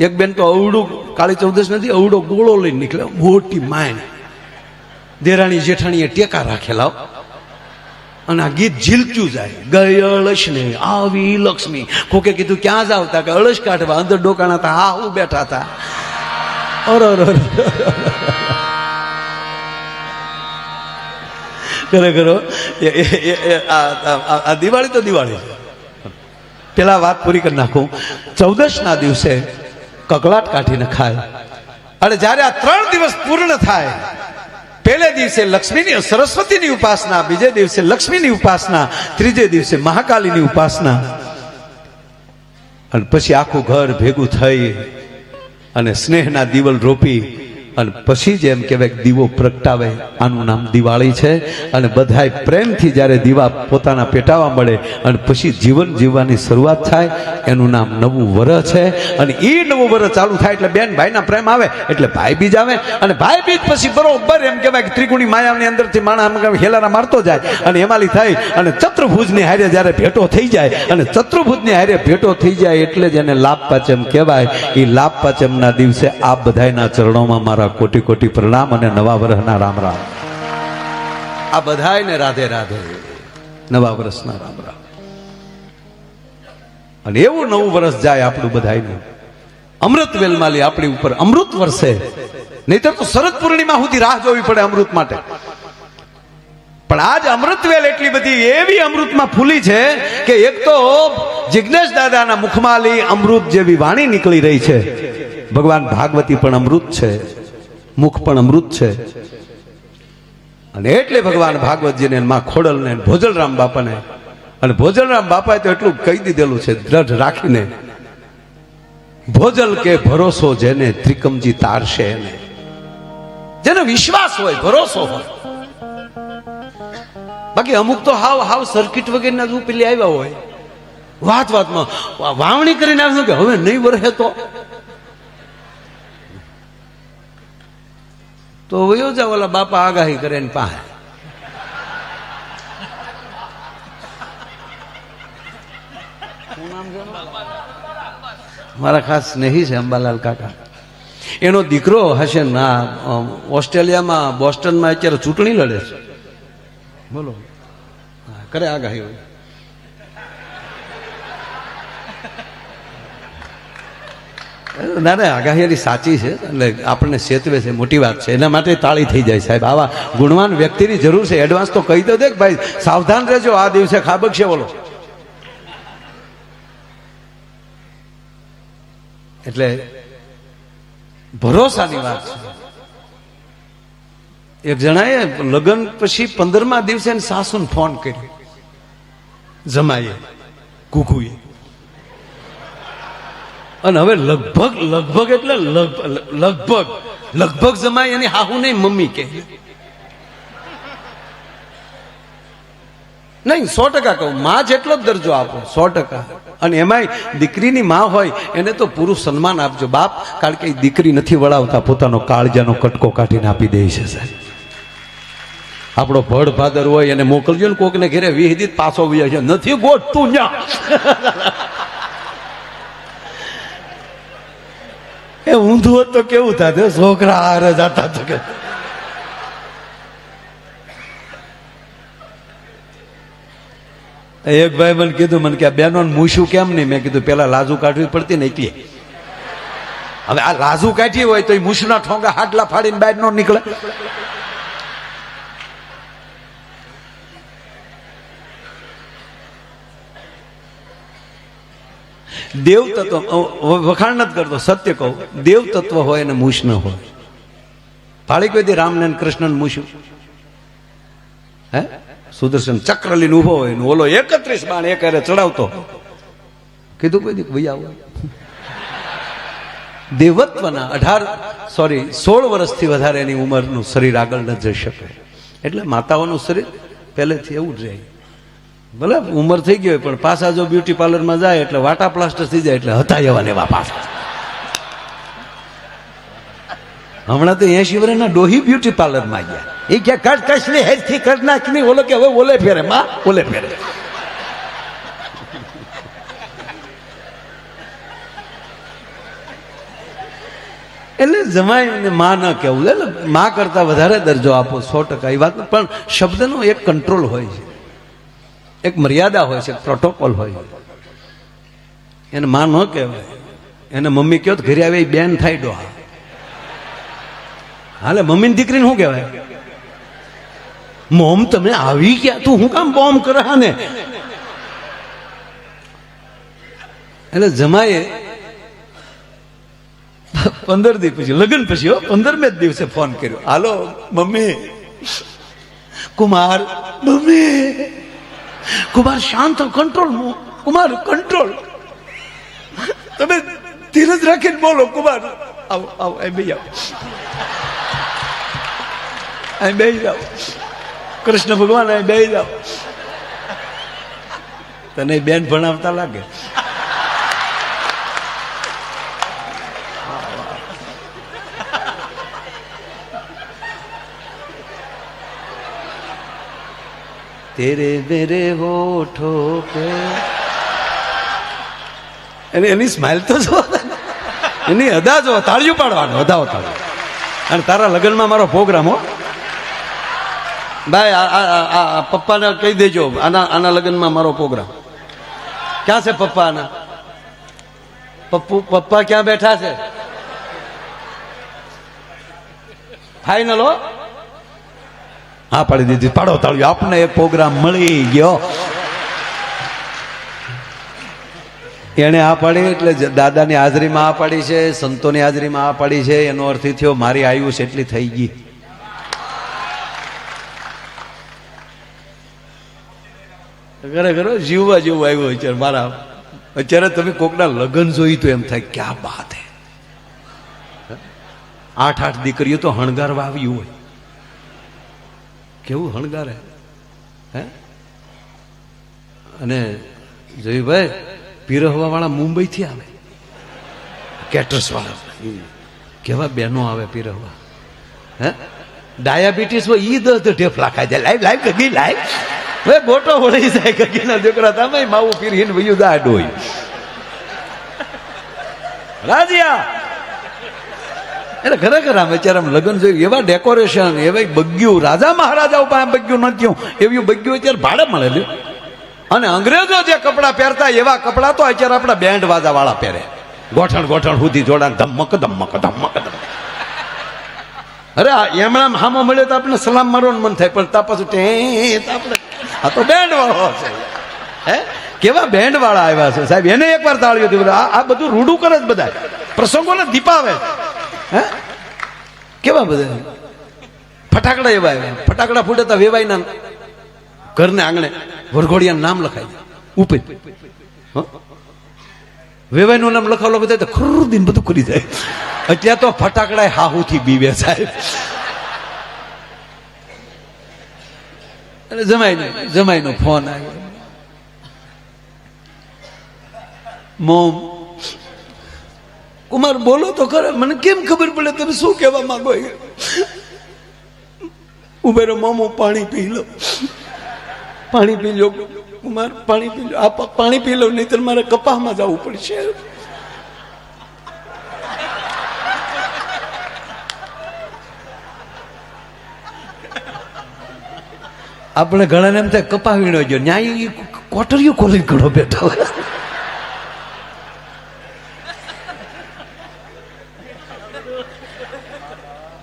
એક બેન તો અવડું કાળી ચૌદશ નથી, અવડો ગોળો લઈને નીકળ્યો મોટી માયણ. દેરાણી જેઠાણીએ ટેકા રાખેલા. અને આ ગીત ઝીલક્યું જાય. ગઈ અળશને આવી લક્ષ્મી. કોકે કીધું, ક્યાં જાવ આવતા? કે અળશ કાઢવા. અંદર ડોકાણા હતા. હા, હું બેઠા હતા. અર અર અર. ખરેખર આ- દિવાળી તો દિવાળી પેલા વાત પૂરી કરી નાખું. ચૌદશના દિવસે કકળાટ કાઢીને ખાય. અને જ્યારે આ ત્રણ દિવસ પૂર્ણ થાય, પહેલે દિવસે લક્ષ્મીની, સરસ્વતીની ઉપાસના, બીજે દિવસે લક્ષ્મીની ઉપાસના, ત્રીજે દિવસે મહાકાલીની ઉપાસના. અને પછી આખું ઘર ભેગું થઈ અને સ્નેહના દિવલ રોપી અને પછી જ એમ કહેવાય દીવો પ્રગટાવે, આનું નામ દિવાળી છે. અને બધાય પ્રેમથી જ્યારે દીવા પોતાના પેટાવા મળે અને પછી જીવન જીવવાની શરૂઆત થાય, એનું નામ નવું વરસ છે. અને એ નવું વરસ ચાલુ થાય એટલે બેન ભાઈના પ્રેમ આવે, એટલે ભાઈ બીજ આવે. અને ભાઈ બીજ પછી બરોબર એમ કહેવાય કે ત્રિગુણી માયાની અંદરથી માણા હેલારા મારતો જાય. અને એમાંથી થઈ અને ચતુર્ભુજની હારે જ્યારે ભેટો થઈ જાય, અને ચતુર્ભુજની હારે ભેટો થઈ જાય એટલે જ એને લાભ પાચમ કહેવાય. એ લાભ પાચમના દિવસે આ બધાયના ચરણોમાં મારા કોટી કોટી પ્રણામ અને નવા વર્ષના રામ રામ. આ બધાયને રાધે રાધે. નવા વર્ષના રામ રામ. અને એવું નવું વર્ષ જાય આપણું બધાયનું. અમૃત વેલમાલી આપણી ઉપર અમૃત વર્ષે નહીતર તો શરદ પૂર્ણિમા સુધી રાહ જોવી પડે અમૃત માટે. પણ આજ અમૃતવેલ એટલી બધી એવી અમૃતમાં ફૂલી છે કે એક તો જિજ્ઞેશ દાદાના મુખમાલી અમૃત જેવી વાણી નીકળી રહી છે. ભગવાન ભાગવતી પણ અમૃત છે. મુખ પણ અમૃત છે. અને એટલે ભગવાન ભાગવતજીને માં ખોડલને ભોજલરામ બાપાને, અને ભોજલરામ બાપાએ તો એટલું કહી દીધેલું છે, દ્રઢ રાખીને, ભોજલ કે ભરોસો જેને ત્રિકમજી તારશે એને. જેનો વિશ્વાસ હોય, ભરોસો હોય. બાકી અમુક તો હાવ હાવ સર્કિટ વગેરેના જ પેલી આવ્યા હોય. વાત વાતમાં વાવણી કરીને આવે કે હવે નહીં વરહે તો? તો વયો જાવ ઓલા બાપા આગાહી કરે ને પાસે મારા ખાસ સ્નેહી છે અંબાલાલ કાકા. એનો દીકરો હશે ના ઓસ્ટ્રેલિયામાં, બોસ્ટનમાં અત્યારે ચૂંટણી લડે છે. બોલો. કરે આગાહી. હોય ના ના આગાહી એની સાચી છે. એટલે આપણને સેતવે છે, મોટી વાત છે. એના માટે તાળી થઈ જાય સાહેબ. આવા ગુણવાન વ્યક્તિની જરૂર છે. એડવાન્સ તો કહી દો દે કે ભાઈ, સાવધાન રહેજો. આ દિવસે ખાબક છે બોલો. એટલે ભરોસાની વાત છે. એક જણાએ લગ્ન પછી પંદરમા દિવસે સાસુને ફોન કર્યો. જમાઈએ, કુકુએ. અને હવે લગભગ લગભગ એટલે લગભગ. લગભગ જમાય એની હાહુ નહીં, મમ્મી કે. નહીં, સો ટકા કહું. માં જેટલો જ દરજ્જો આપો, સો ટકા. અને એમાંય દીકરીની માં હોય, એને તો પૂરું સન્માન આપજો. બાપ, કારણ કે દીકરી નથી વળાવતા, પોતાનો કાળજાનો કટકો કાઢીને આપી દે છે, સાહેબ. આપણો ભડ ભાદર હોય, એને મોકલજો ને કોકને ઘેરે વિહિદિત પાછો વિયા નથી ગોઠતું ન્યા. એ ઊંધું તો કેવું થાત? છોકરા હારે જતા તો કે એક ભાઈ મને કીધું, મને કે બેનો મૂછું કેમ નહીં? મેં કીધું, પેલા લાજુ કાઢવી પડતી ને એટલે હવે આ લાજુ કાઢી હોય તો એ મૂછના ઠોંગા હાટલા ફાડીને બહાર નો નીકળે. દેવ તત્વ વખાણ નથી કરતો, સત્ય કહું. દેવ તત્વ હોય અને મૂછ ન હોય. ભાળી કોઈ દી રામને કૃષ્ણને મૂછ્યું હે? સુદર્શન ચક્ર લઈને ઊભો હોય ઓલો એકત્રીસ બાણ એક અરે ચડાવતો. કીધું કોઈ દી, ભાઈ આવો. દેવત્વના અઢાર, સોરી, સોળ વર્ષથી વધારે એની ઉંમરનું શરીર આગળ ન જઈ શકે. એટલે માતાઓનું શરીર પહેલેથી એવું જ રહે. ભલે. ઉંમર થઈ ગઈ હોય, પણ પાછા જો બ્યુટી પાર્લરમાં જાય એટલે વાટા પ્લાસ્ટર થઈ જાય એટલે હતા એવા એવા પાછા. હમણાં તો એસી વર્ષના ડોહી બ્યુટી પાર્લરમાં ગયા. એ કે કટ કસલી હેરથી કટ નાખની ઓલો કે હવે ઓલે ફેરે માં, ઓલે ફેરે એટલે જમાઈને માં ન કહેવું. એટલે માં કરતા વધારે દરજ્જો આપો, સો ટકા એ વાત. પણ શબ્દનો એક કંટ્રોલ હોય છે. એક મર્યાદા હોય છે, પ્રોટોકોલ હોય. એને માં ન કહેવાય. એને મમ્મી કહો ઘરે આવે બેન થાય ડોહા. હાલે, મમ્મીની દીકરીને શું કહેવાય? મોમ, તમે આવી ગયા? તું હું કામ બોમ્બ કરે એટલે જમાએ પંદર દિવસ પછી, લગ્ન પછી પંદરમે જ દિવસે ફોન કર્યો. Hello, mummy. Kumar, mummy. Kumar શાંત કંટ્રોલ કુમાર કંટ્રોલ તમે ધીરજ રાખીને બોલો, કુમાર. આવો આવો, અહીં બે આવો. અહીં બે જાઓ. કૃષ્ણ ભગવાન, અહીં બે જાઓ. તને બેન ભણાવતા લાગે? તેરે મેરે હોઠો પે એની એની સ્માઇલ તો જો એની અદા જો તાળીયું પાડવાનું અદાઓ તાળીઓ. અને તારા લગ્નમાં મારો પ્રોગ્રામ હો. ભાઈ, આ પપ્પાને કહી દેજો, આના આના લગ્નમાં મારો પ્રોગ્રામ ક્યાં છે પપ્પા આના? પપ્પુ પપ્પા ક્યાં બેઠા છે? ફાઈનલ હો. હા, પાડી દીધી. પાડો તાળ્યું આપને એક પ્રોગ્રામ મળી ગયો. એને આ પાડી, એટલે દાદાની હાજરીમાં આ પાડી છે, સંતોની હાજરીમાં આ પાડી છે. એનો અર્થ થયો, મારી આયુષ એટલી થઈ ગઈ. ખરેખર જીવવા જેવું આવ્યું અત્યારે મારા અત્યારે તમે કોકના લગ્ન જોઈ તો એમ થાય, ક્યાં બાત હે? આઠ આઠ દીકરીઓ તો હણગારવા આવ્યું હોય. કેવું હણગારે? હે? અને જયભાઈ પીરહવા વાળા મુંબઈ થી આવે. કેટરસ વાળા કેવા બહેનો આવે પીરહવા? હે? ડાયાબિટીસ હોય ઈ દસ ઢેફલા ખાઈ જાય લાઈવ લાઈવ કગી લાઈવ. હવે ગોટો વળી જાય કગીના દીકરા તમે માવું પીરીને વયું દાડ હોય. રાજીયા! એટલે ખરેખર આમ અત્યારે આમ લગ્ન જોયું, એવા ડેકોરેશન એવા બગ્યું. રાજા મહારાજા ઉપર આમ બગ્યું નથી એવું બગ્યું અત્યારે ભાડે મળે લ્યો. અને અંગ્રેજો જે કપડાં પહેરતા એવા કપડાં તો અત્યારે આપણા બેન્ડ વાજા વાળા પહેરે. ગોઠણ ગોઠણ સુધી જોડાણ, ધમક ધમક ધમક ધમક. અરે એમણા હામો મળ્યો તો આપણે સલામ મારવાનું મન થાય, પણ તાપસ આપણે આ તો બેન્ડ વાળો છે. હે? કેવા બેન્ડ વાળા આવ્યા છે? સાહેબ, એને એકવાર હતું આ આ બધું રૂડું કરે જ બધા. પ્રસંગોને દીપાવે. હે? કેવા બધા? ફટાકડા એવા આવ્યા. ફટાકડા ફૂટે તો વેવાઈના ઘરને આંગણે વરઘોડિયા નામ લખાય ઉપર હં? નામ લખાવ લખો તો ખરું દિન બધું ખુલી જાય. અત્યારે તો ફટાકડા હાહુથી બીવે સાહેબ. અને જમાઈ જમાઈનો ફોન આવ્યો. મોમ કુમાર બોલો તો ખરા. મને કેમ ખબર પડે તમે શું કહેવા માંગો ઉભેરો, મોમો, પાણી પી લો. પાણી પી લો કુમાર પાણી પી લો. આ પાણી પી લો નહીં મારે કપાહમાં જવું પડશે. આપણે ઘણાને એમ થાય કપા વીણો ગયો ન્યાય કોટરીઓ ખોલી ઘણો બેઠો હોય.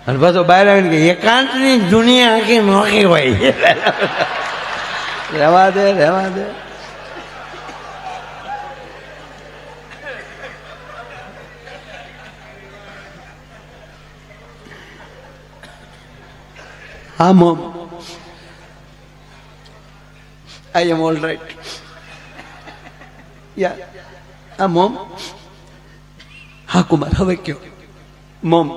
અને પાછો બહાર આવીને કે, એકાંતની જૂની આખી મોકી હોય. રહેવા દે રહેવા દે. હા mom I am all right yeah આ મોમ હા, કુમાર, હવે કયો. મોમ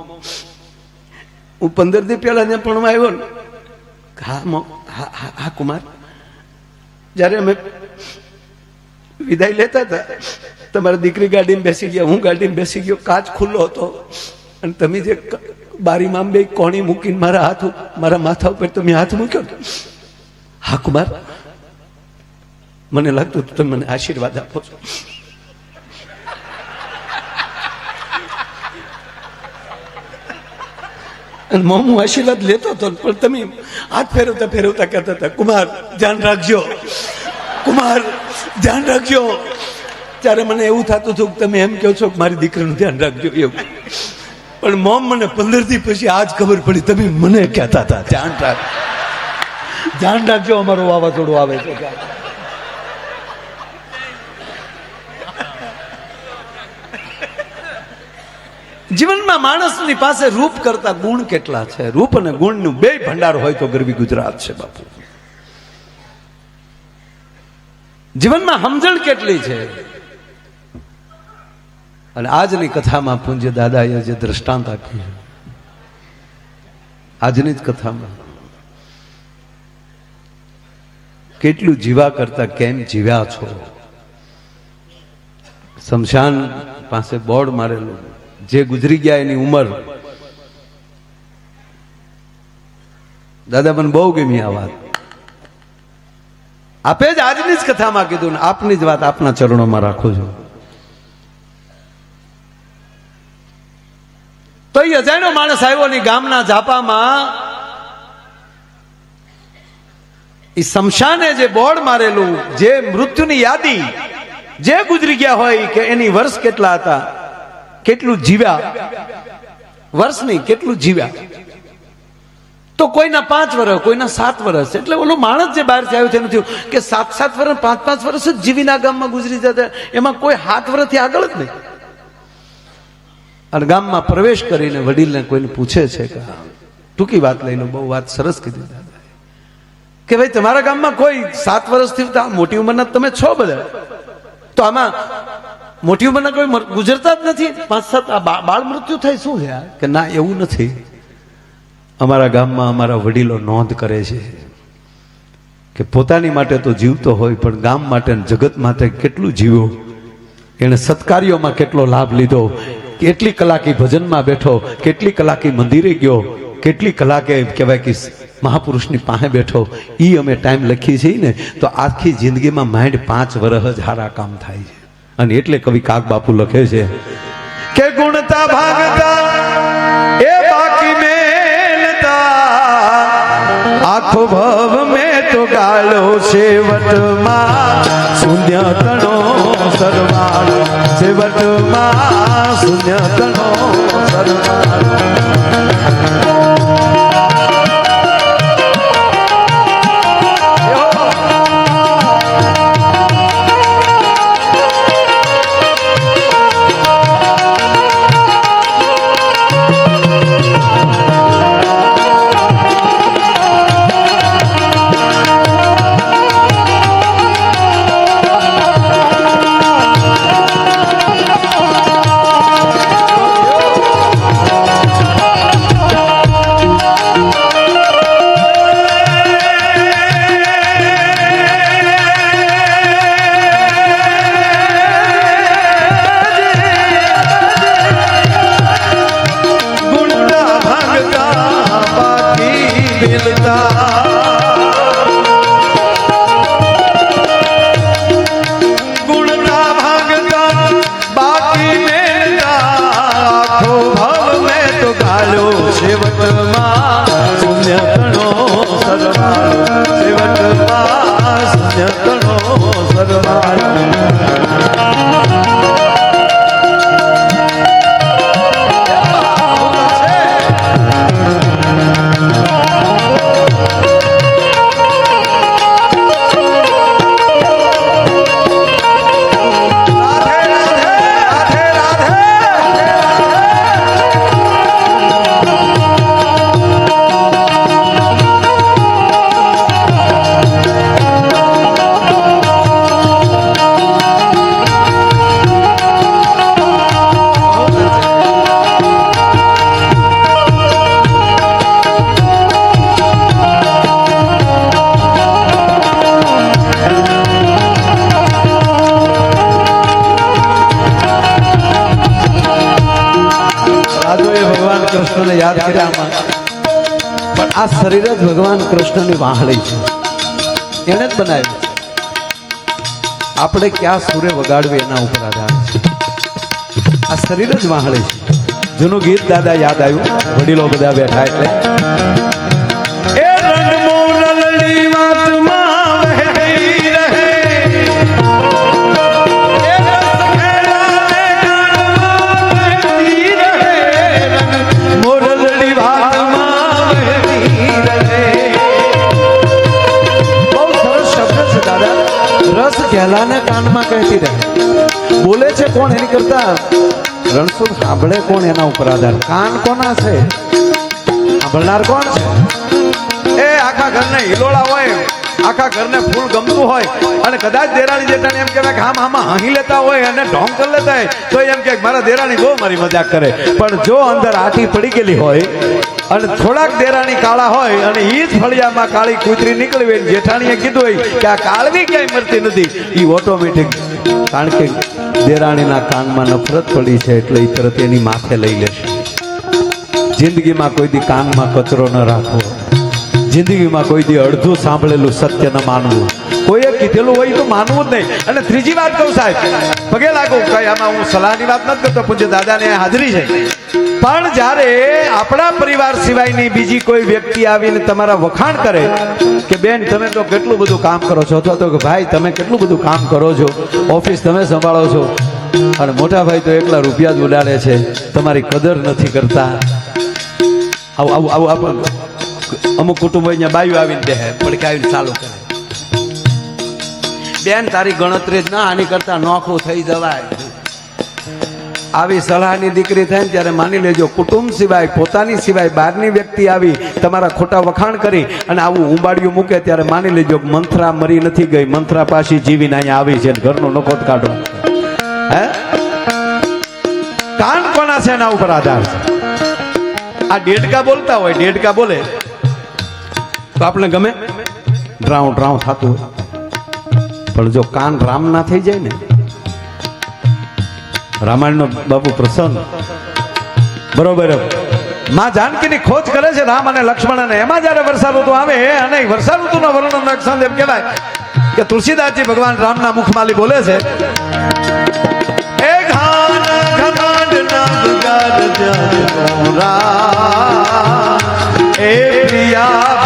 હું પંદર દી પહેલા ત્યાં પણ આવ્યો ને હા હા હા કુમાર. જ્યારે અમે વિદાય લેતા હતા, તમારી દીકરી ગાડીમાં બેસી ગયા, હું ગાડીમાં બેસી ગયો, કાચ ખુલ્લો હતો. અને તમે જે બારીમાં બે કોણી મૂકીને મારા હાથ મારા માથા ઉપર તમે હાથ મૂક્યો. હા, કુમાર. મને લાગતું તમે મને આશીર્વાદ આપો છો. અને મોમું આશીર્વાદ લેતો હતો પણ તમે હાથ ફેરવતા ફેરવતા કહેતા હતા, કુમાર, ધ્યાન રાખજો. કુમાર, ધ્યાન રાખજો. ત્યારે મને એવું થતું હતું કે તમે એમ કહો છો કે મારી દીકરીનું ધ્યાન રાખજો, એવું. પણ મોમ મને પંદરથી પછી આજ ખબર પડી, તમે મને કહેતા હતા, ધ્યાન રાખ. ધ્યાન રાખજો, અમારું વાવાઝોડું આવે છે. જીવનમાં માણસની પાસે રૂપ કરતા ગુણ કેટલા છે? રૂપ અને ગુણનું બે ભંડાર હોય તો ગરવી ગુજરાત છે બાપુ. જીવનમાં સમજણ કેટલી છે? અને આજની કથામાં પૂજ્ય દાદાએ જે દ્રષ્ટાંત આપ્યું આજની જ કથામાં, કેટલું જીવા કરતા કેમ જીવ્યા છો? શમશાન પાસે બોર્ડ મારેલું. જે ગુજરી ગયા એની ઉંમર. દાદા મને બહુ ગમી આ વાત. આપે જ આજની જ કથામાં કીધું ને આપની જ વાત આપના ચરણોમાં રાખું છું. તો એ અજાણ્યો માણસ આવ્યો ને ગામના જાપામાં એ શમશાને જે બોર્ડ મારેલું, જે મૃત્યુની યાદી જે ગુજરી ગયા હોય કે એની વર્ષ કેટલા હતા કેટલું જીવ્યા? વર્ષ નહીં કેટલું જીવ્યા? તો કોઈના પાંચ વર્ષ કોઈના સાત વર્ષ એટલે ઓલો માણસ જે બહાર આવ્યો છે, એનું થયું કે સાત સાત વર્ષ પાંચ પાંચ વર્ષ જ જીવીના ગામમાં ગુજરી જતા. એમાં કોઈ હાથ વર્ષથી આગળ જ નહીં. અને ગામમાં પ્રવેશ કરીને વડીલને કોઈને પૂછે છે કે ટૂંકી વાત લઈને બહુ વાત સરસ કીધી કે ભાઈ, તમારા ગામમાં કોઈ સાત વર્ષથી મોટી ઉંમરના તમે છો બધા. તો આમાં મોટી ઉંમરના કોઈ ગુજરતા જ નથી. પાંચ, સાત બાળ મૃત્યુ થાય, શું છે કે ના, એવું નથી. અમારા ગામમાં અમારા વડીલો નોંધ કરે છે કે પોતાની માટે તો જીવતો હોય, પણ ગામ માટે જગત માટે કેટલું જીવ્યો એણે સત્કાર્યોમાં કેટલો લાભ લીધો? કેટલી કલાકી ભજનમાં બેઠો? કેટલી કલાકી મંદિરે ગયો? કેટલી કલાકે કહેવાય કે મહાપુરુષની પાસે બેઠો? એ અમે ટાઈમ લખીએ છીએ ને, તો આખી જિંદગીમાં માઇન્ડ પાંચ વર્ષ જ હારા કામ થાય છે. અને એટલે કવિ કાક બાપુ લખે છે કે ગુણતા ભાગતા, એ બાકી મેલતા, આખો ભવ મેં તો ગાળો છેવટમાં શૂન્ય તણો સરવાળ છેવટમાં શૂન્ય તણો સરવાળ. ભગવાન કૃષ્ણની વાહળી છે. એણે જ બનાવ્યું આપણે ક્યાં સૂર્ય વગાડવી એના ઉપર આધાર છે. આ શરીર જ વાહળી છે. જૂનું ગીત દાદા યાદ આવ્યું? વડીલો બધા બેઠા એટલે. ઘેલાને કાનમાં કહેતી રહે. બોલે છે કોણ એની કરતા? રણછોડ સાંભળે કોણ એના ઉપર આધાર? કાન કોના છે? સાંભળનાર કોણ છે? એ આખા ઘરને હિલોળા હોય, આખા ઘરને ફૂલ ગમતું હોય, અને કદાચ દેરાણી જેઠાણી એમ કહેવાય કે આમ આમાં હહી લેતા હોય અને ઢોંગ કરી લેતા હોય, તો એમ કે મારા દેરાણી બહુ મારી મજાક કરે. પણ જો અંદર આટી પડી ગયેલી હોય અને થોડાક દેરાણી કાળા હોય અને એ જ ફળિયામાં કાળી કૂતરી નીકળી હોય. જેઠાણીએ કીધું હોય કે આ કાળવી ક્યાંય મરતી નથી. એ ઓટોમેટિક કારણ કે દેરાણીના કાનમાં નફરત પડી છે એટલે એ તરત એની માથે લઈ લેશે જિંદગીમાં કોઈ દી કાનમાં કચરો ન રાખવો. જિંદગીમાં કોઈ દી અડધું સાંભળેલું સત્ય ન માનવું. કોઈએ કીધેલું હોય તો માનવું જ નહીં. અને ત્રીજી વાત કહું સાહેબ, પગે લાગુ. કઈ આમાં હું સલાહની વાત નથી કરતો પૂજ્ય દાદાને હાજરી છે. પણ જ્યારે આપણા પરિવાર સિવાયની બીજી કોઈ વ્યક્તિ આવીને તમારા વખાણ કરે કે બેન, તમે તો કેટલું બધું કામ કરો છો? અથવા તો કે ભાઈ, તમે કેટલું બધું કામ કરો છો? ઓફિસ તમે સંભાળો છો? અને મોટા ભાઈ તો એકલા રૂપિયા જ ઉડાડે છે. તમારી કદર નથી કરતા. આવું આવું આવું અમુક કુટુંબો અહીંયા બાયું આવીને બેહે પડકાવીને ચાલુ કરે. બેન, તારી ગણતરી જ ના આની કરતા નોખું થઈ જવાય. આવી સલાહની દીકરી થાય ત્યારે માની લેજો, કુટુંબ સિવાય, પોતાની સિવાય બહારની વ્યક્તિ આવી, તમારા ખોટા વખાણ કરી અને આવું ઉંબાડિયું મૂકે ત્યારે માની લેજો, મંથરા મરી નથી ગઈ, મંથરા પાછી જીવીને અહીંયા આવી છે ઘરનો નફોત કાઢો. હે? કાન કોના છે એના ઉપર આધાર છે. આ ડેડકા બોલતા હોય, ડેડકા બોલે. તો આપણે ગમે? ડ્રાઉ ડ્રાઉ થતું હોય. પણ જો કાન રામ ના થઈ જાય ને રામાયણનો બાપુ પ્રસંગ બરોબર. માં જાનકીની ખોજ કરે છે રામ અને લક્ષ્મણ અને એમાં જ્યારે વર્ષા ઋતુ આવે અને વર્ષા ઋતુનો વર્ણન એક એમ કહેવાય કે તુલસીદાસજી ભગવાન રામના મુખમાલી બોલે છે એ ઘાન ના એ પ્રિયા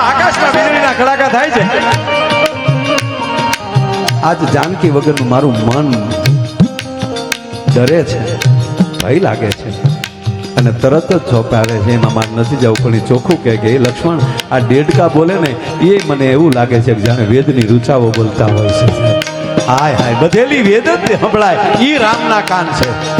આકાશમાં વીજળીના કડાકા થાય છે. આજ જાનકી વગરનું મારું મન ડરે છે, ભય લાગે છે. અને તરત જ ચોંપાડે છે, એમાં મારે નથી જવું, પણ એ ચોખ્ખું કહે કે, એ લક્ષ્મણ, આ ડેડકા બોલે ને, એ મને એવું લાગે છે કે જાણે વેદની રૂચાઓ બોલતા હોય છે. હાય હાય, બધેલી વેદ જ સંભળાય એ રામના કાન છે.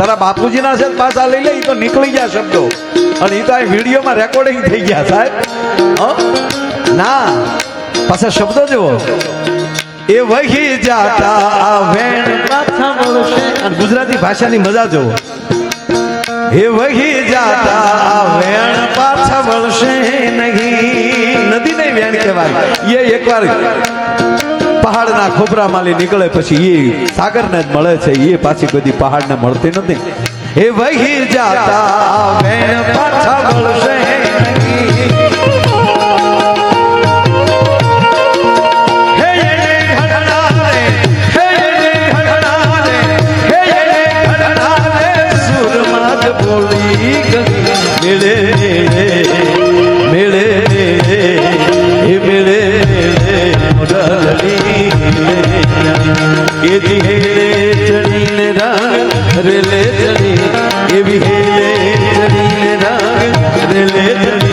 તારા બાપુજીના છે પાછા લઈ લે તો નીકળી ગયા શબ્દો. અને એ તો આ વિડીયોમાં રેકોર્ડિંગ થઈ ગયા, સાહેબ? ના, પાછા શબ્દો જુઓ. એ વહી જાતા વેણ અને ગુજરાતી ભાષાની મજા જુઓ. એ વહી જાતા વેણ પાછા વળશે નહીં. નદી નહીં વેણ કહેવાય. એ એકવાર પહાડના ખોબરા માલી નીકળે પછી એ સાગરને જ મળે છે. એ પાછી બધી પહાડને મળતી નથી. હે વહી જાતા, વેણ પાછા વળશે નહીં મેળે. એ જી હેલે ચડીને રંગ રેલે ચડી એવી હેલે ચડીને રંગ રેલે ચડી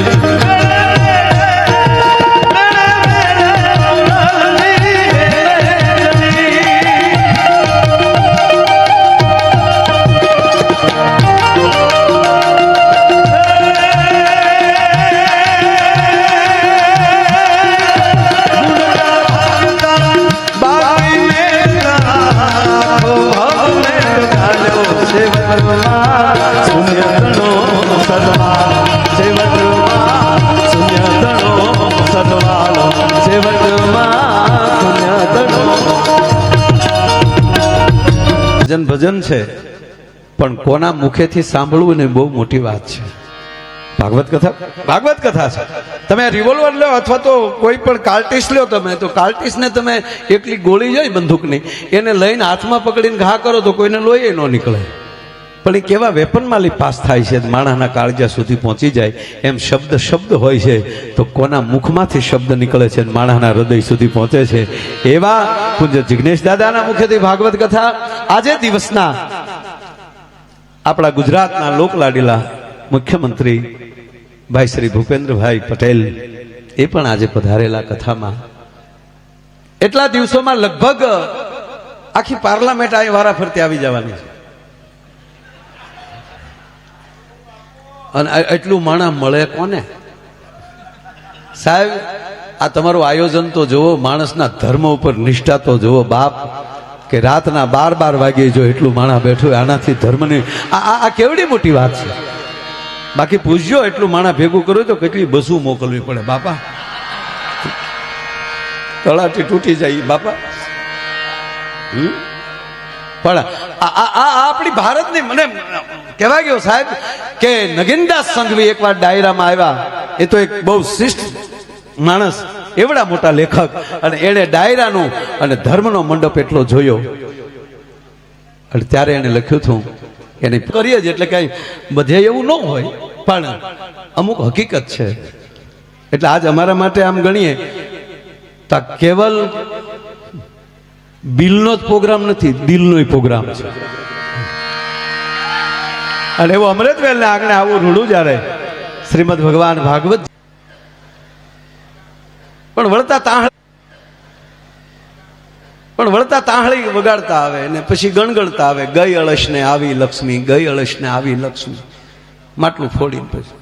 ભજન છે. પણ કોના મુખેથી સાંભળવું ને બહુ મોટી વાત છે. ભાગવત કથા? ભાગવત કથા છે. તમે રિવોલ્વર લો અથવા તો કોઈ પણ કાર્ટિસ લો તમે, તો કાર્ટિસને તમે એકલી ગોળી જાય બંદૂકની. એને લઈને હાથમાં પકડીને ઘા કરો તો કોઈને લોહી ન નીકળે. પણ એ કેવા વેપનમાં લી પાસ થાય છે માણાના કાળજા સુધી પહોંચી જાય, એમ શબ્દ શબ્દ હોય છે, તો કોના મુખમાંથી શબ્દ નીકળે છે માણાના હૃદય સુધી પહોંચે છે? એવા પૂજ્ય જિગ્નેશ દાદાના મુખેથી ભાગવત કથા આજે દિવસના આપણા ગુજરાતના લોકલાડીલા મુખ્યમંત્રી ભાઈ શ્રી ભૂપેન્દ્રભાઈ પટેલ એ પણ આજે પધારેલા કથામાં. એટલા દિવસોમાં લગભગ આખી પાર્લામેન્ટ આ વારા ફરતી આવી જવાની છે. અને એટલું માણા મળે કોને? સાહેબ, આ તમારું આયોજન તો જુઓ, માણસના ધર્મ ઉપર નિષ્ઠા તો જુઓ, બાપ, કે રાતના બાર બાર વાગે જો એટલું માણા બેઠું આનાથી ધર્મની આ આ કેવડી મોટી વાત છે. બાકી પૂછજો એટલું માણા ભેગું કરવું તો કેટલી બસું મોકલવી પડે, બાપા. તળાટી તૂટી જાય, બાપા. હમ? પણ આ આ આપણી ભારતની મને કહેવાય ગયો સાહેબ કે નગીનદાસ સંઘવી એકવાર ડાયરામાં આવ્યા. એ તો એક બહુ શિષ્ટ માણસ, એવડા મોટા લેખક. અને એણે ડાયરાનું અને ધર્મનો મંડપ એટલો જોયો. અને ત્યારે એને લખ્યું હતું, એને કરીએ જ એટલે કઈ બધે એવું ન હોય, પણ અમુક હકીકત છે. એટલે આજ અમારા માટે આમ ગણીએ, તો કેવલ બિલનો જ પ્રોગ્રામ નથી, દિલનો પ્રોગ્રામ છે. અને એવું અમૃતવેલ ને આગળ આવું રૂડું જ્યારે શ્રીમદ ભગવાન ભાગવત પણ વળતા તાહળ પણ વળતા તાહળી વગાડતા આવે ને પછી ગણગણતા આવે, ગઈ અળશ ને આવી લક્ષ્મી, ગઈ અળશ ને આવી લક્ષ્મી. માટલું ફોડીને પછી